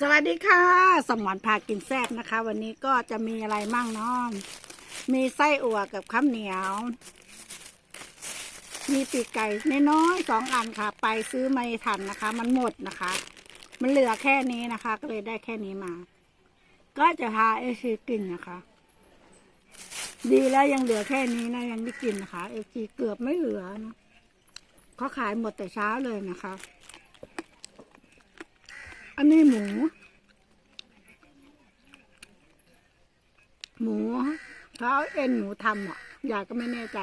สวัสดีค่ะ สมอนพากินแซ่บนะคะ วันนี้ก็จะมีอะไรมั่งเนาะมีไส้อั่วกับข้าวเหนียว มีปีกไก่น้อยๆสองอันค่ะ ไปซื้อไม่ทันนะคะ มันหมดนะคะ มันเหลือแค่นี้นะคะ ก็เลยได้แค่นี้มา ก็จะพาเอซีกินนะคะ ดีแล้วยังเหลือแค่นี้นะยังได้กินนะคะเอซีเกือบไม่เหลือนะเขาขายหมดแต่เช้าเลยนะคะ อันนี้หมู หมูเขาเอาเอ็นหมูทำอะยายก็ไม่แน่ใจ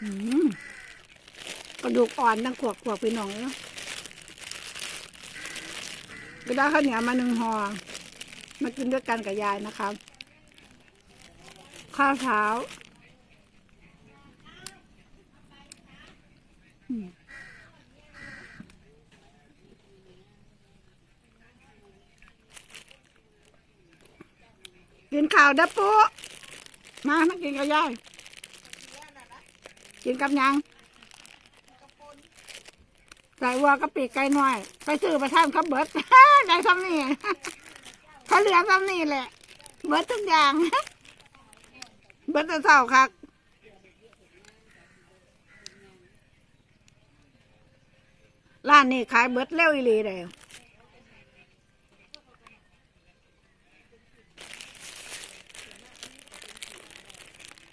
อืมกระดูกอ่อนตั้งขวบขวบไปหน่อยแล้วก็ได้ข้าวเหนียวมาหนึ่งห่อมากินด้วยกันกับยายนะครับข้าวเช้า อืม กินข้าวดับปุ๊มามากินกับยายกินกับยังใส่วัวกะปิไก่หน่อย ไปซื้อไปท่านเขาเบิดได้ซำนี่เขาเหลือซ้ำนี่แหละ เบิดทุกอย่าง เบิดแต่เศร้าคักร้านนี้ขายเบิดเร็วอีหลีเลย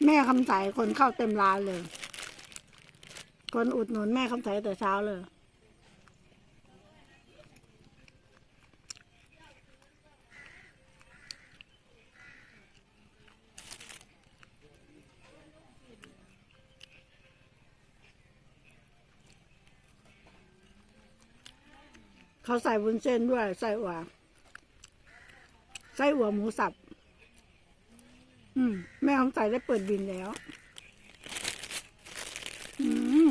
แม่คำใสคนเข้าเต็มร้านเลย คนอุดหนุนแม่คำใสแต่เช้าเลย เขาใส่วุ้นเส้นด้วย ใส่หัว ใส่หัวหมูสับ มแม่คำใส่ได้เปิดบินแล้ว อืม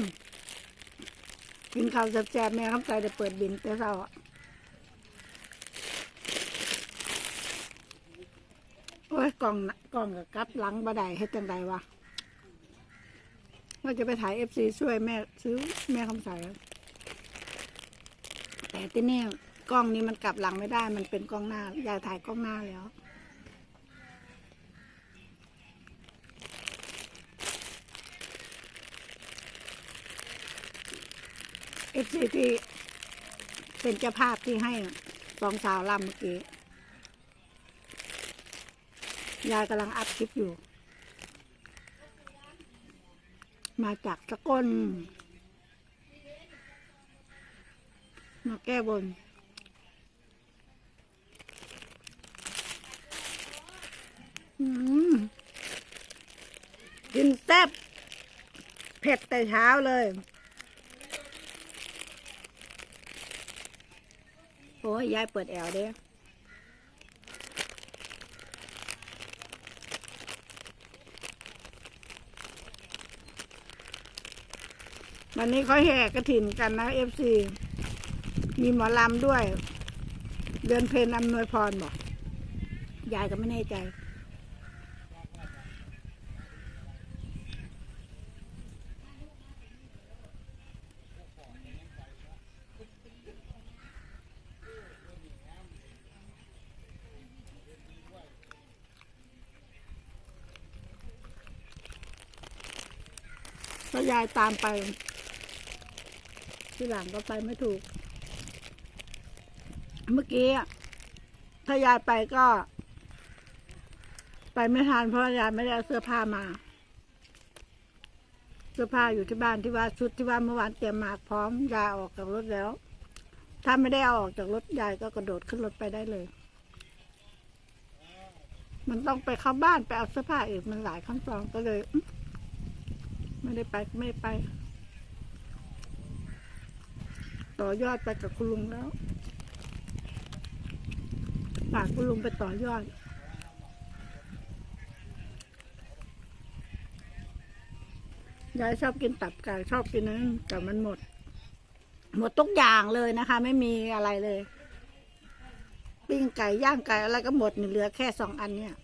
กินข้าวแซ่บๆแม่คำใส่ได้เปิดบินแต่เช้าอะโอ้ยกล่องกล่องกับกลับหลังบาไดให้จังใดวะว่าจะไปถ่ายเอฟซีช่วยแม่ซื้อแม่คำใส่แต่ที่นี่กล้องนี้มันกลับหลังไม่ได้ มันเป็นกล้องหน้ายายถ่ายกล้องหน้าแล้ว เอฟซีที่เป็นเจ้าภาพที่ให้สองสาวลำเมื่อกี้ ยายกำลังอัดคลิปอยู่ มาจากสกลมาแก้บนอืมกินแซ่บเผ็ดแต่เช้าเลย อ้ยยายเปิดแอลเด้วันนี้เขาแห่กระถินกันนะเอฟซีมีหมอลำด้วย เดือนเพลนอำนวยพรบอก ยายก็ไม่แน่ใจ ยายตามไป ที่หลังก็ไปไม่ถูก เมื่อกี้ถ้ายายไปก็ ไปไม่ทันเพราะยายไม่ได้เอาเสื้อผ้ามา เสื้อผ้าอยู่ที่บ้านที่ว่าชุดที่ว่าเมื่อวานเตรียมมาพร้อมยายออกจากรถแล้ว ถ้าไม่ได้เอาออกจากรถยายก็กระโดดขึ้นรถไปได้เลย มันต้องไปเข้าบ้านไปเอาเสื้อผ้าอีกมันหลายขั้นตอนก็เลย ไม่ได้ไปไม่ไป ต่อยอดไปกับคุณลุงแล้วฝากคุณลุงไปต่อยอดยายชอบกินตับไก่ชอบกินนั้นแต่มันหมด หมดทุกอย่างเลยนะคะ ไม่มีอะไรเลย ปิ้งไก่ย่างไก่อะไรก็หมดเหลือแค่สองอันเนี่ย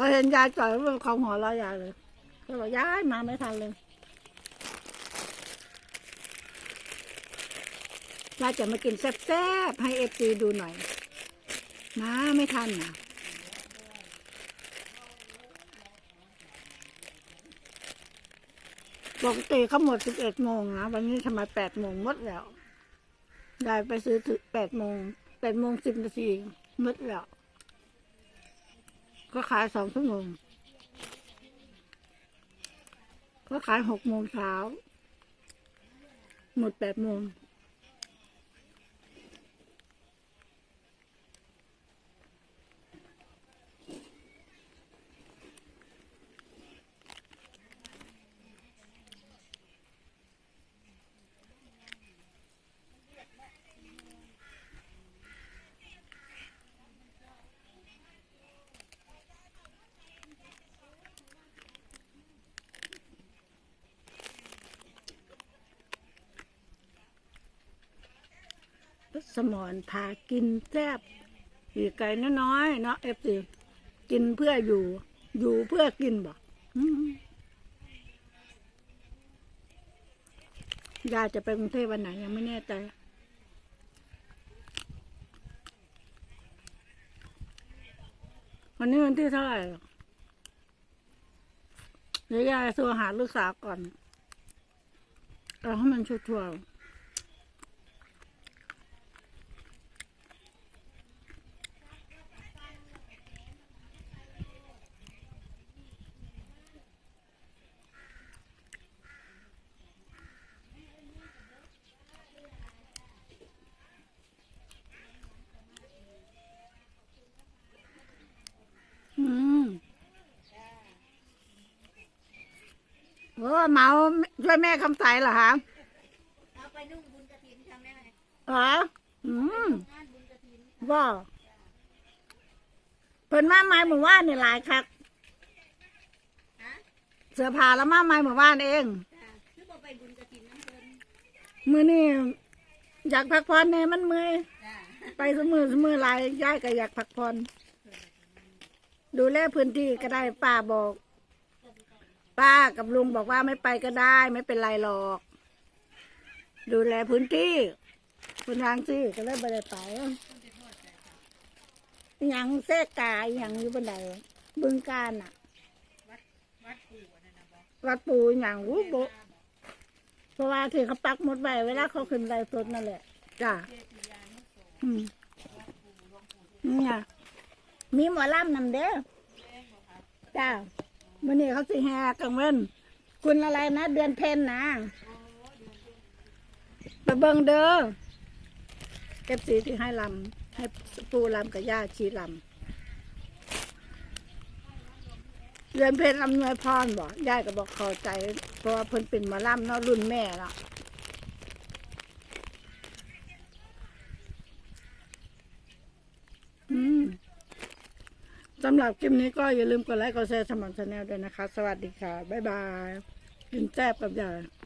เขาเห็นยายจ่อยว่าเป็นของหัวเรายายเลยก็บอกย้ายมาไม่ทันเลยยายจะมากินแซ่บๆให้เอฟซีดูหน่อยมาไม่ทันนะปกติเขาหมดสิบเอ็ดโมงนะ วันนี้ทำไมแปดโมงหมดแล้ว ได้ไปซื้อถึงแปดโมงแปดโมงสิบนาทีหมดแล้ว ก็ขายสองชั่วโมง ก็ขายหกโมงเช้า หมดแปดโมง สมอนพากินแซบอีกไก่น้อยๆเนาะเอฟซีกินเพื่ออยู่ อยู่เพื่อกินบอกยายจะไปกรุงเทพวันไหนยังไม่แน่ใจวันนี้วันที่เท่าไหร่เดี๋ยวยายโทรหาลูกสาวก่อนเอาให้มันชัวร์ๆ อืม โอ้เมาช่วยแม่คำใสเหรอคะเอาไปนุ่งบุญกระถินค่ะแม่เหรออืมงานบุญกระถินว่าเพิ่นมาไม้หมู่ว่านนี่หลายคักเสื้อผ้าแล้วมาไม้หมู่ว่านเองคือบ่ไปบุญกระถินน้ำเพิ่นมือนี่อยากพักผ่อนเนี่ยมันเมื่อยไปสมือสมือหลายย้ายก็อยากพักผ่อนดูแลพื้นที่ก็ได้ป้าบอก ป้ากับลุงบอกว่าไม่ไปก็ได้ ไม่เป็นไรหรอก ดูแลพื้นที่คุณทางที่ก็เลยไม่ได้ไปอหยังเสกาอหยังอยู่บนใดบึงการอะ วัดปูอหย่างวูบเพราะว่าที่เขาปักหมดไว้เวลาเขาขึ้นไรสดนั่นแหละจ้ะอืมนี่ไงมีหมอลำนำเด้อจ้า มื่อนี้เขาสิแห่กังเว้นคุณอะไรนะ เดือนเพนนะไปเบิงเด้อเก็บสีที่ให้ลำให้ปูลำกับย่าชีลำเดือนเพนลำนวยพรบอกย่ายก็บอกเข้าใจ เพราะว่าเพิ่นเป็นมาล่ำเนาะรุ่นแม่เนาะ อืมสำหรับคลิปนี้ก็อย่าลืมกดไลค์กดแชร์สมัครชาแนลด้วยนะคะ สวัสดีค่ะ บ๊ายบาย กินแซ่บกับยาย